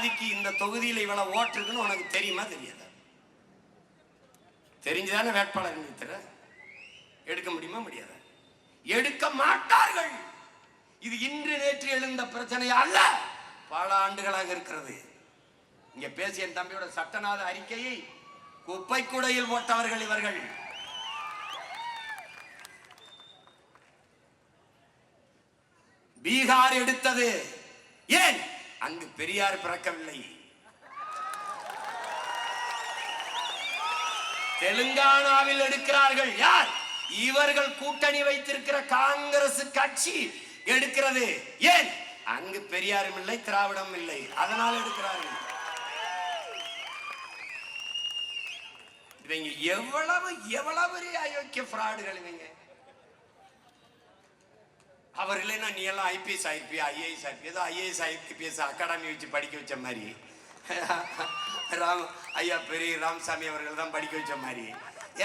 ஜாதிக்கு இந்த தொகுதியில் இவ்வளவு ஓட்டு இருக்குன்னு உனக்கு தெரியுமா தெரியாதா? தெரிஞ்சுதானே வேட்பாளர் நிறுத்துற எடுக்க முடியுமா முடியாத? எடுக்க மாட்டார்கள்! இது இன்று நேற்று எழுந்த பிரச்சனை அல்ல! பல ஆண்டுகளாக இருக்கிறது. இங்க பேசிய என் தம்பியோட சட்டநாத அறிக்கையை குப்பை கூடையில் போட்டவர்கள் இவர்கள். பீகார் எடுத்தது. ஏன்? அங்கு பெரியார் பிறக்கவில்லை. தெலுங்கானாவில் எடுக்கிறார்கள். யார்? இவர்கள் கூட்டணி வைத்திருக்கிற காங்கிரஸ் கட்சி எடுக்கிறது. ஏன்? அங்கு பெரியாரும் இல்லை திராவிடம் இல்லை. அதனால் எடுக்கிறார்கள். இவங்க எவ்வளவு எவ்வளவு அயோக்கிய பிராடுகள் இவங்க? அவர் இல்லைன்னா நீ எல்லாம் ஐபிஎஸ் ஆயிருப்பியா? ஐஏஎஸ் ஆயிருப்பியா? ஏதோ ஐஏஎஸ் ஐபிஎஸ் அகாடமி வச்சு படிக்க வச்ச மாதிரி. ராம் ஐயா பெரிய ராமசாமி அவர்கள் தான் படிக்க வச்ச மாதிரி.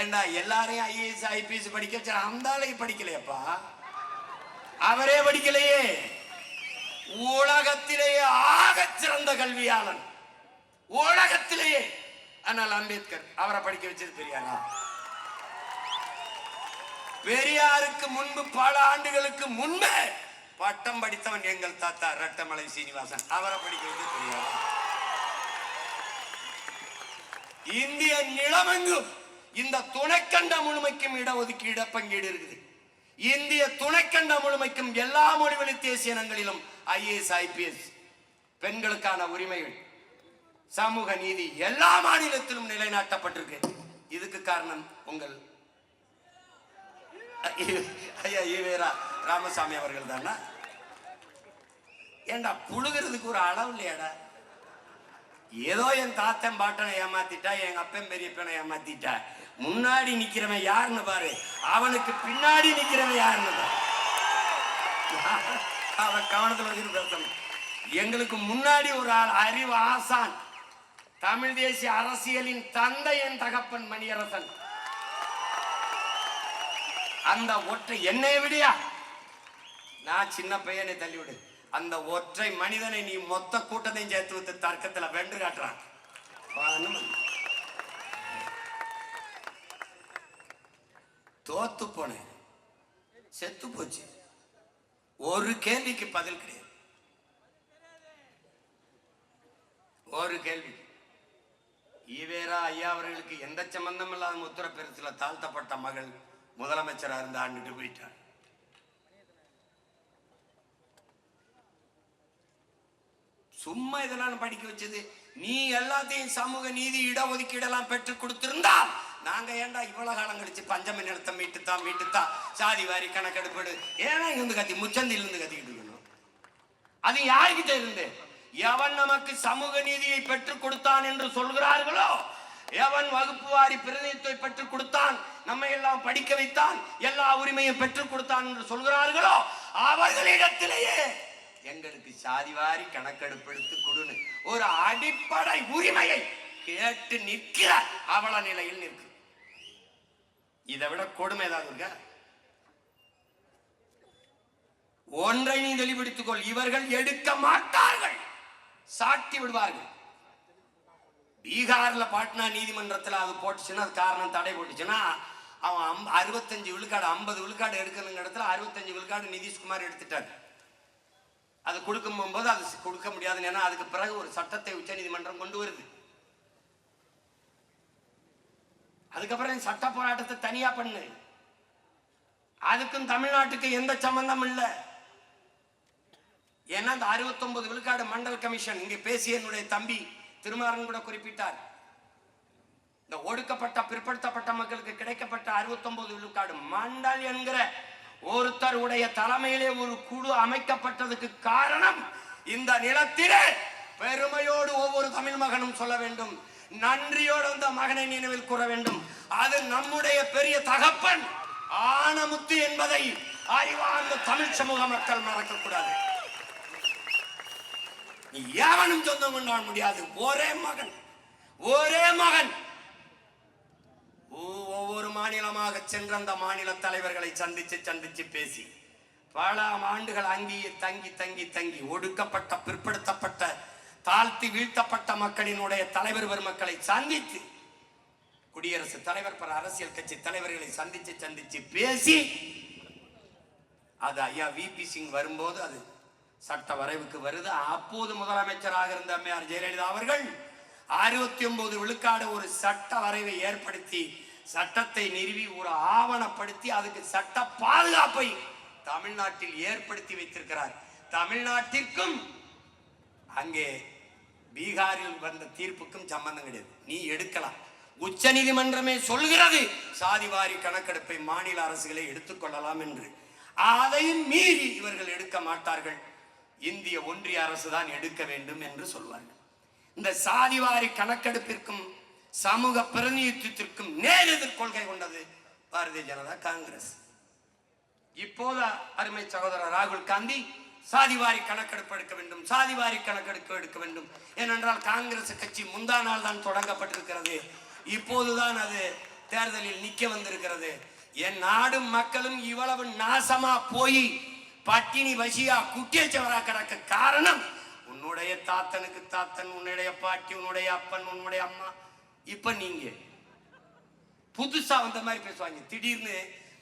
ஏண்டா எல்லாரையும் ஐஏஎஸ் ஐபிஎஸ் படிக்க வச்ச அந்தாலையும் படிக்கலையப்பா? அவரே படிக்கலையே. உலகத்திலேயே ஆக சிறந்த கல்வியாளன். உலகத்திலேயே. ஆனால் அம்பேத்கர் அவரை படிக்க வச்சது பெரியாரா? பெரியாருக்கு முன்பு பல ஆண்டுகளுக்கு முன்பே பட்டம் படித்தவன் எங்கள் தாத்தா ரட்டமலை சீனிவாசன். அவரை படிக்கிறது தெரியாது. இந்திய நிலமெங்கும் இந்த துணைக்கண்ட முழுமைக்கும் இடஒதுக்கீடு பங்கீடு இருக்குது. இந்திய துணைக்கண்ட முழுமைக்கும் எல்லா மொழிவழி தேசிய இனங்களிலும் ஐஏஎஸ் ஐபிஎஸ் பெண்களுக்கான உரிமைகள். சமூக நீதி எல்லா மாநிலத்திலும் நிலைநாட்டப்பட்டிருக்கு. இதுக்கு காரணம் உங்கள் ஐயா ஈவேரா ராமசாமி அவர்கள் தானா? ஏண்டா புழுகிறதுக்கு ஒரு அளவு இல்லையாடா? ஏதோ என் தாத்தன் பாட்டனை ஏமாத்திட்டா எங்க அப்பன் பெரியப்பனை ஏமாத்திட்டா. முன்னாடி நிக்கிறவன் யாருன்னு பாரு. அவனுக்கு பின்னாடி நிக்கிறவன் யாருன்னு பாரு. அவன் கவனத்தில் வச்சுட்டு பேசணும் எங்களுக்கு முன்னாடி ஒரு ஆள் அறிவு ஆசான். தமிழ் தேசிய அரசியலின் தந்தை என் தகப்பன் மணியரசன். அந்த ஒற்றை என்னை விடியா? நான் சின்ன பையனை தள்ளிவிடு. அந்த ஒற்றை மனிதனை நீ மொத்த கூட்டத்தையும் சேர்த்து வைத்து தர்க்கத்துல வென்று காட்டுறான். தோத்து போனேன். செத்து போச்சு. ஒரு கேள்விக்கு பதில் கிடையாது. ஒரு கேள்வி. ஈவேரா ஐயா அவர்களுக்கு எந்த சம்பந்தம் இல்லாத உத்தரப்பிரதேசத்துல தாழ்த்தப்பட்ட மகள் முதலமைச்சராக இருந்து ஆண்டுட்டு போயிட்டார். சும்மா இதெல்லாம் படிக்க வச்சது நீ எல்லாத்தையும் சமூக நீதி இடஒதுக்கீடெல்லாம் பெற்று கொடுத்திருந்தா நாங்க ஏன்டா இவ்வளவு காலம் கழிச்சு பஞ்சமி நிலத்தை மீட்டுத்தான் மீட்டுத்தான் சாதி வாரி கணக்கெடுப்படு. ஏன்னா இருந்து கத்தி முச்சந்தில இருந்து கத்திக்கிட்டு இருக்கணும். அது யாருக்கிட்ட இருந்து? எவன் நமக்கு சமூக நீதியை பெற்றுக் கொடுத்தான் என்று சொல்கிறார்களோ? எவன் வகுப்பு வாரி பிரதிநிதித்துவை பெற்றுக் கொடுத்தான் நம்மை எல்லாம் படிக்க வைத்தான் எல்லா உரிமையும் பெற்றுக் கொடுத்தான் என்று சொல்கிறார்களோ? அவர்களிடத்திலேயே. எங்களுக்கு சாதிவாரி கணக்கெடுப்பெடுத்து கொடுன்னு ஒரு அடிப்படை உரிமையை கேட்டு நிற்கிற அவல நிலையில் நிற்கு இதை விட கொடுமை ஏதாவது இருக்க? ஒன்றை நீ தெளிவுபடுத்திக் கொள் இவர்கள் எடுக்க மாட்டார்கள். சாட்டி விடுவார்கள். பீகார்ல பாட்னா நீதிமன்றத்தில் அது போட்டுச்சுன்னா அது காரணம் தடை போட்டுச்சுன்னா அவன் அம்- அறுபத்தஞ்சு விழுக்காடு ஐம்பது விழுக்காடு எடுக்கணுங்க இடத்துல அறுபத்தஞ்சு விழுக்காடு நிதிஷ்குமார் எடுத்துட்டார். அது கொடுக்கும் போது அது கொடுக்க முடியாதுன்னு ஏன்னா அதுக்கு பிறகு ஒரு சட்டத்தை உச்சநீதிமன்றம் கொண்டு வருது. அதுக்கப்புறம் சட்ட போராட்டத்தை தனியா பண்ணு. அதுக்கும் தமிழ்நாட்டுக்கு எந்த சம்பந்தம் இல்லை. ஏன்னா இந்த 69 விழுக்காடு மண்டல் கமிஷன் இங்கே பேசிய என்னுடைய தம்பி திருமாறன் கூட குறிப்பிட்டார். இந்த ஒடுக்கப்பட்ட பிற்படுத்தப்பட்ட மக்களுக்கு கிடைக்கப்பட்ட 69 விழுக்காடு மண்டல் என்கிற ஒருத்தர் உடைய தலைமையிலே ஒரு குழு அமைக்கப்பட்டதுக்கு காரணம் இந்த நிலத்திலே பெருமையோடு ஒவ்வொரு தமிழ் மகனும் சொல்ல வேண்டும். நன்றியோடு அந்த மகனை நினைவில் கூற வேண்டும். அது நம்முடைய பெரிய தகப்பன் ஆனமுத்து என்பதை அறிவார்ந்த தமிழ் சமூக மக்கள் மறக்கக்கூடாது. எவனும் சொந்தம் கொண்டாட முடியாது. ஒரே மகன் ஒரே மகன். மாநிலமாக சென்ற அந்த மாநில தலைவர்களை சந்திச்சு சந்திச்சு பேசி பல ஆண்டுகள் அங்கேயே தங்கி தங்கி தங்கி ஒடுக்கப்பட்ட பிற்படுத்தப்பட்ட தாழ்த்தி வீழ்த்தப்பட்ட மக்களினுடைய தலைவர் பெருமக்களை சந்தித்து குடியரசுத் தலைவர் பல அரசியல் கட்சி தலைவர்களை சந்திச்சு சந்திச்சு பேசி அது ஐயா விபி சிங் வரும்போது அது சட்ட வரைவுக்கு வருது. அப்போது முதலமைச்சராக இருந்த அம்மையார் ஜெயலலிதா அவர்கள் அறுபத்தி ஒன்பது விழுக்காடு ஒரு சட்ட வரைவை ஏற்படுத்தி சட்டத்தை நிறுவி ஒரு ஆவணப்படுத்தி அதுக்கு சட்ட பாதுகாப்பை தமிழ்நாட்டில் ஏற்படுத்தி வைத்திருக்கிறார். தமிழ்நாட்டிற்கும் அங்கே பீகாரில் வந்த தீர்ப்புக்கும் சம்பந்தம் கிடையாது. நீ எடுக்கலாம். உச்ச நீதிமன்றமே சொல்கிறது சாதிவாரி கணக்கெடுப்பை மாநில அரசுகளை எடுத்துக்கொள்ளலாம் என்று. அதையும் மீறி இவர்கள் எடுக்க மாட்டார்கள். இந்திய ஒன்றிய அரசு தான் எடுக்க வேண்டும் என்று சொல்வார்கள். இந்த சாதிவாரி கணக்கெடுப்பிற்கும் சமூக பிரதிநிதித்துவத்திற்கும் நேர் எதிர்கொள்கை கொண்டது பாரதிய ஜனதா காங்கிரஸ். இப்போது அருமை சகோதரர் ராகுல் காந்தி சாதிவாரி கணக்கெடுப்பு எடுக்க வேண்டும் சாதிவாரி கணக்கெடுப்பு எடுக்க வேண்டும். ஏனென்றால் காங்கிரஸ் கட்சி முந்தா நாள் தான் தொடங்கப்பட்டிருக்கிறது. இப்போதுதான் அது தேர்தலில் நிற்க வந்திருக்கிறது. என் நாடும் மக்களும் இவ்வளவு நாசமா போய் பட்டினி வசியா குட்டியச்சவரா கிடக்க காரணம் உன்னுடைய தாத்தனுக்கு தாத்தன் உன்னுடைய பாட்டி உன்னுடைய அப்பன் உன்னுடைய அம்மா. இப்ப நீங்க. புதுசா வந்த மாதிரி பேசுவாங்க. திடீர்னு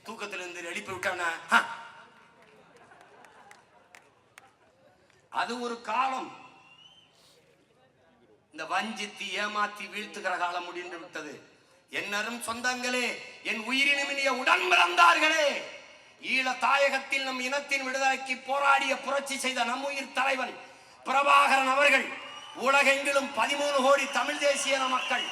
தூக்கத்துல இருந்து எழுப்பி விட்டானா அது ஒரு காலம். இந்த வஞ்சித்து ஏமாத்தி வீழ்த்துகிற காலம் முடிந்து விட்டது. என்னரும் சொந்தங்களே என் உயிரினுமினிய உடன் பிறந்தார்களே. ஈழ தாயகத்தில் நம் இனத்தின் விடுதலைக்கு போராடிய புரட்சி செய்த நம் உயிர் தலைவன் பிரபாகரன் அவர்கள் உலகெங்கிலும் பதிமூணு கோடி தமிழ் தேசிய மக்கள்.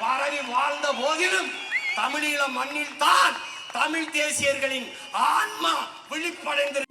பரவி வாழ்ந்த போதிலும் தமிழீழ மண்ணில் தான் தமிழ் தேசியர்களின் ஆன்மா விழிப்படைந்திருக்கிறது.